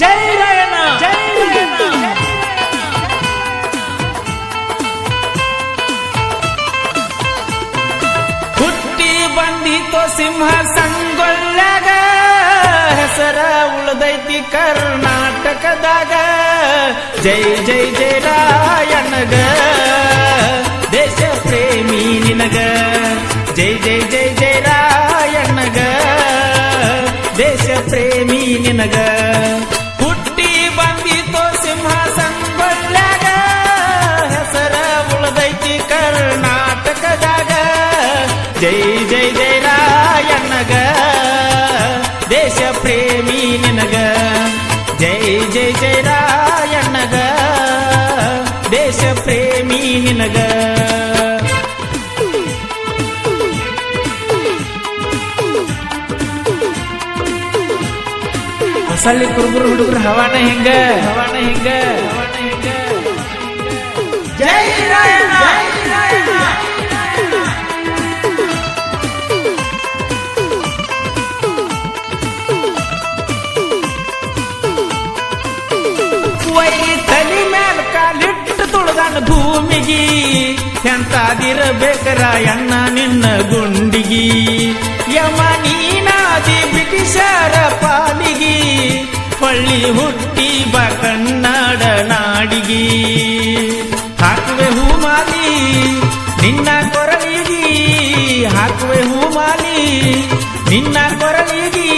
ಜೈ ರಾಯಣ ಜೈ ರಾಯಣ ಹುಟ್ಟಿ ಬಂದಿತೋ ಸಿಂಹ ಸಂಗೊಳ್ಳಾಗ, ಹೆಸರ ಉಳ್ದೈತಿ ಕರ್ನಾಟಕದಾಗ. ಜೈ ಜೈ ಜೈ ರಾಯಣ್ಣಗ, ದೇಶ ಪ್ರೇಮಿ ನಿನಗ. ಜೈ ಜೈ ಜೈ ಜೈ ರಾಯಣ್ಣಗ, ದೇಶ ಪ್ರೇಮಿ ನಿನಗ. ಜೈ ಜೈ ಜೈ ರಾಯಣ್ಣಗ. ದೇಶ ಪ್ರೇಮಿ ನಿನಗ. ಜೈ ಜೈ ಜೈ ರಾಯಣ್ಣಗ. ದೇಶ ಪ್ರೇಮಿ ನಿನಗ. ಹೊಸಳ್ಳಿ ಕುರುಬರು ಹುಡುಗರು ಹವಾನ ಹೆಂಗ? ಹವಾನ ಹೆಂಗ? ಜೈ ರಾಯಣ್ಣ! ಭೂಮಿಗಿ ಎಂತಾದಿರಬೇಕರ ಎನ್ನ ನಿನ್ನ ಗುಂಡಿಗಿ? ಯಮ ನೀನಾದಿ ಬ್ರಿಟಿಷರ ಪಾಲಿಗಿ ಹೊಳ್ಳಿ ಹುಟ್ಟಿ ಬ ಕನ್ನಡ ನಾಡಿಗಿ. ಹಾಕುವೆ ಹೂಮಾಲಿ ನಿನ್ನ ಕೊರಳಿಗಿ, ಹಾಕುವೆ ಹೂಮಾಲಿ ನಿನ್ನ ಕೊರಳಿಗಿ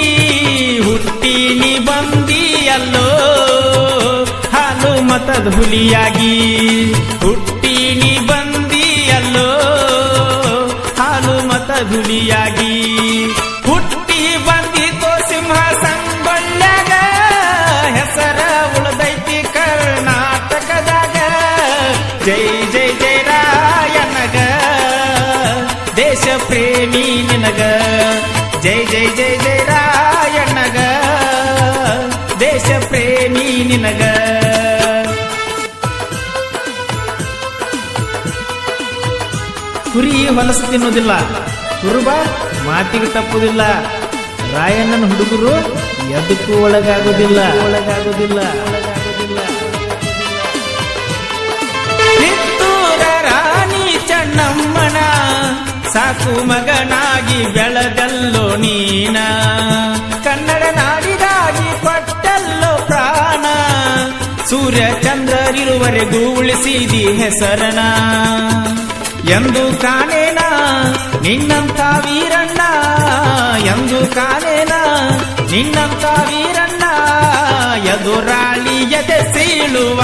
ಹುಟ್ಟಿ ನೀ ಬಂದಿಯಲ್ಲೋ, ಹಾಲು ಮತದ ಹುಲಿಯಾಗಿ. ಹುಟ್ಟಿ ಹುಲಿಯಾಗಿ ಹುಟ್ಟಿ ಬಂದಿತೋ ಸಿಂಹ ಹೆಸರು ಹೆಸರ ಉಳ್ದೈತಿ ಕರ್ನಾಟಕದಾಗ. ಜೈ ಜೈ ಜೈ ರಾಯನಗ. ದೇಶ ಪ್ರೇಮಿ ನಿನಗ. ಜೈ ಜೈ ಜೈ ಜೈ ರಾಯಣ್ಣಗ ದೇಶ ಪ್ರೇಮಿ ನಿನಗ. ಕುರಿ ಹೊಲಸು ತಿನ್ನೋದಿಲ್ಲ. ಕುರುಬ ಮಾತಿಗೆ ತಪ್ಪುದಿಲ್ಲ. ರಾಯಣ್ಣನ ಹುಡುಗರು ಎದಕ್ಕೂ ಒಳಗಾಗೋದಿಲ್ಲ. ಒಳಗಾಗೋದಿಲ್ಲ ರಾಣಿ ಚೆನ್ನಮ್ಮನ, ಸಾಕು ಮಗನಾಗಿ ಬೆಳೆದಲ್ಲೋ ನೀನ. ಕನ್ನಡ ನಾಡಿಗಾಗಿ ಕೊಟ್ಟಲ್ಲೋ ಪ್ರಾಣ ಸೂರ್ಯ ಚಂದ್ರರಿರುವರೆಗೂ ಉಳಿಸಿದಿ ಹೆಸರನ. ಎಂದು ಕಾಣೇನ ನಿನ್ನಂತ ವೀರಣ್ಣ ಎಂದು ಕಾಣೇನ ನಿನ್ನಂತ ವೀರಣ್ಣ ಎದುರಾಳಿ ಎದೆ ಸೀಳುವ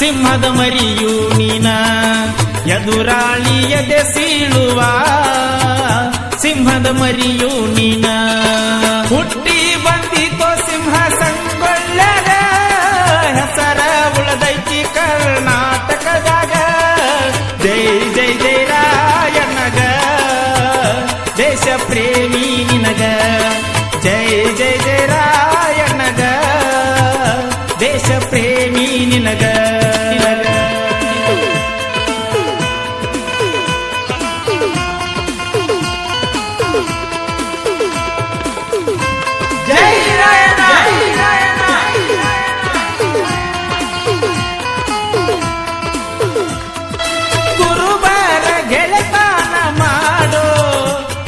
ಸಿಂಹದ ಮರಿಯು ನೀನ ಎದುರಾಳಿ ಎದೆ ಸೀಳುವ ಸಿಂಹದ ಮರಿಯು ನೀನ ಹುಟ್ಟಿ ದೇಶ ಪ್ರೇಮಿ ನಿನಗ.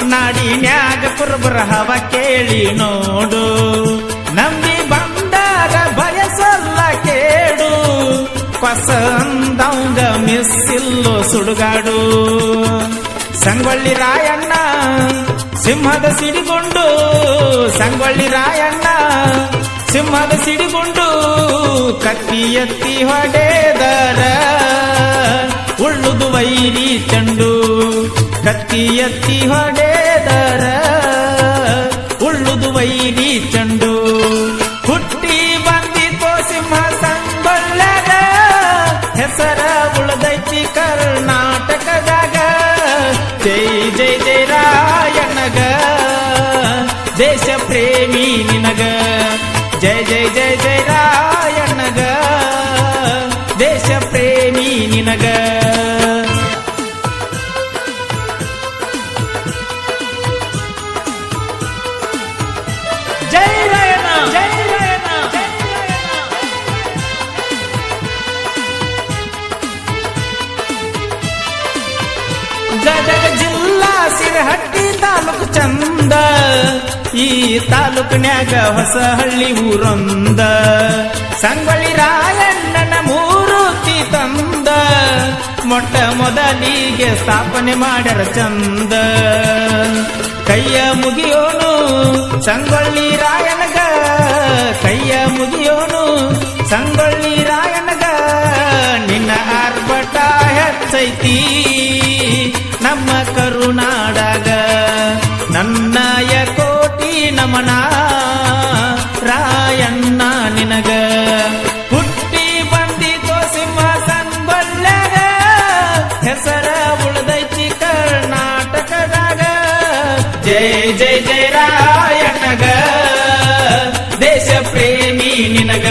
ನಾಡಿನ್ಯಾಗ ಕುರುಬರ ಹವ ಕೇಳಿ ನೋಡು. ಮಿಸ್ಸಿಲ್ಲೋ ಸುಡುಗಾಡು ಸಂಗೊಳ್ಳಿ ರಾಯಣ್ಣ ಸಿಂಹದ ಸಿಡಿಗುಂಡು ಸಂಗೊಳ್ಳಿ ರಾಯಣ್ಣ ಸಿಂಹದ ಸಿಡಿಗುಂಡು ಕತ್ತಿ ಎತ್ತಿ ಹೊಡೆದರ ಉಳ್ಳುದು ವೈರಿ ಚಂಡು ಕತ್ತಿ ಎತ್ತಿ ಹೊಡೆದರ ಜೈ ಗದಗ ಜಿಲ್ಲಾ ಸಿರಹಟ್ಟಿ ತಾಲೂಕು ಚಂದ. ಈ ತಾಲೂಕಿನ್ಯಾಗ ಹೊಸಹಳ್ಳಿ ಊರಂದ. ಸಂಗೊಳ್ಳಿ ರಾಯಣ್ಣನ ಮೂರುತಿ ತಂದ. ಮೊಟ್ಟ ಮೊದಲಿಗೆ ಸ್ಥಾಪನೆ ಮಾಡ್ಯಾರ ಚಂದ. ಕೈಯ ಮುಗಿಯೋನು ಸಂಗೊಳ್ಳಿ ರಾಯಣ್ಣ ಕೈಯ ಮುಗಿಯೋನು ಸಂಗೊಳ್ಳಿ ನಮನ ರಾಯಣ್ಣ ನಿನಗ. ಹುಟ್ಟಿ ಬಂದಿತೋ ಸಿಂಹ ಸಂಗೊಳ್ಳ್ಯಾಗ ಹೆಸರ ಉಳಿದೈತಿ ಕರ್ನಾಟಕದಾಗ. ಜೈ ಜೈ ಜೈ ರಾಯಣ್ಣಗ ದೇಶ ಪ್ರೇಮಿ ನಿನಗ.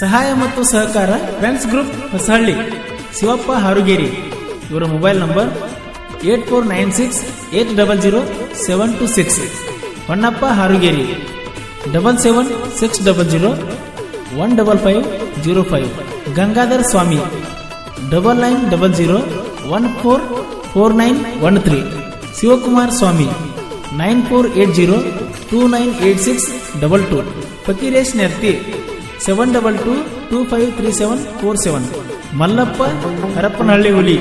ಸಹಾಯ ಮತ್ತು ಸಹಕಾರ ಫ್ರೆಂಡ್ಸ್ ಗ್ರೂಪ್ ಹೊಸಹಳ್ಳಿ, ಶಿವಪ್ಪ ಹಾರುಗೇರಿ. ಇವರ mobile number eight four nine six eight double zero seven two six. Honnappa Harugeri, double seven six double zero one double five zero five. Gangadhar Swami, double nine double zero one four four nine one three. Shivakumar Swami, nine four eight zero two nine eight six double two Fakeeresh Nerthi seven double two two five three seven four seven Mallappa Harappanahalli ಹುಲಿ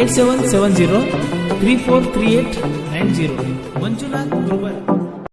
eight seven seven zero three four three eight nine zero Manjunath Gurubar